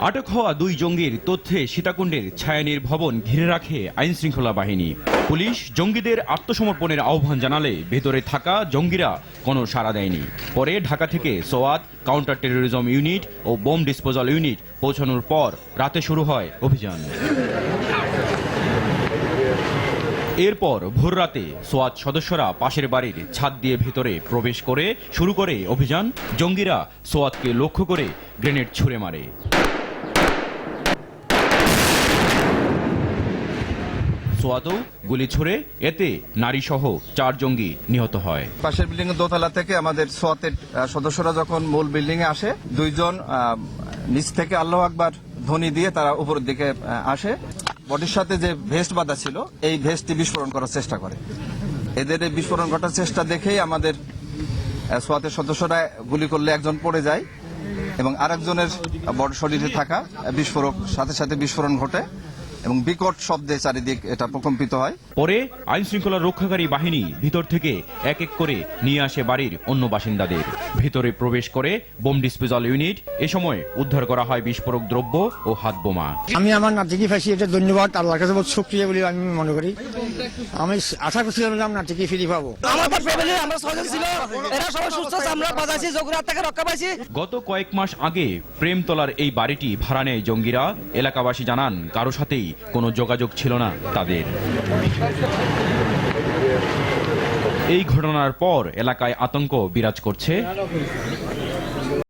আটক হওয়া দুই জঙ্গির তথ্যে সীতাকুণ্ডের ছায়ানীর ভবন ঘিরে রাখে আইন শৃঙ্খলা বাহিনী। পুলিশ জঙ্গিদের আত্মসমর্পণের আহ্বান জানালে ভেতরে থাকা জঙ্গিরা কোনো সাড়া দেয়নি। পরে ঢাকা থেকে সোয়াত কাউন্টার টেরোরিজম ইউনিট ও বোম ডিসপোজাল ইউনিট পৌঁছানোর পর রাতে শুরু হয় অভিযান। এরপর ভোররাতে সোয়াত সদস্যরা পাশের বাড়ির ছাদ দিয়ে ভেতরে প্রবেশ করে শুরু করে অভিযান। জঙ্গিরা সোয়াতকে লক্ষ্য করে গ্রেনেড ছুড়ে মারে। সোয়াতও গুলি ছুড়ে, এতে নারীসহ চার জঙ্গি নিহত হয়। পাশের বিল্ডিং এর দোতলা থেকে আমাদের সোয়াতের সদস্যরা যখন মূল বিল্ডিং এ আসে, দুইজন নিচ থেকে আল্লাহ আকবার ধ্বনি দিয়ে তারা উপরের দিকে আসে। বডির সাথে যে ভেস্ট বাঁধা ছিল, এই ভেস্টটি বিস্ফোরণ করার চেষ্টা করে। এদের এই বিস্ফোরণ ঘটার চেষ্টা দেখেই আমাদের সোয়াতের সদস্যরা গুলি করলে একজন পড়ে যায় এবং আরেকজনের বড় শরীরে থাকা বিস্ফোরক সাথে সাথে বিস্ফোরণ ঘটে। এবং বিকট শব্দে চারিদিক এটা প্রকম্পিত হয়। পরে আইন শৃঙ্খলা রক্ষাকারী বাহিনী ভিতর থেকে এক এক করে নিয়ে আসে বাড়ির অন্য বাসিন্দাদের। ভিতরে প্রবেশ করে বোম ডিসপোজাল ইউনিট এ সময় উদ্ধার করা হয় বিস্ফোরক দ্রব্য ও হাত বোমা। আমি আমার নাতিকে ফাঁসি এটা ধন্যবাদ আল্লাহর কাছে বহুত শুক্রিয়া বলে আমি মনে করি। আমি আশা করছিলাম যে আমি নাতিকে ফিরে পাবো। আমাদের ফ্যামিলি আমরা ছয়জন ছিল। এরা সবাই সুস্থ আছে আমরা বাজাইছি জগুরাত থেকে রক্ষা পাইছি। গত কয়েক মাস আগে প্রেমতলার এই বাড়িটি ভাড়া নেয় জঙ্গিরা। এলাকাবাসী জানান কারও সাথেই কোনো যোগাযোগ ছিল না তাদের। এই ঘটনার পর এলাকায় আতঙ্ক বিরাজ করছে।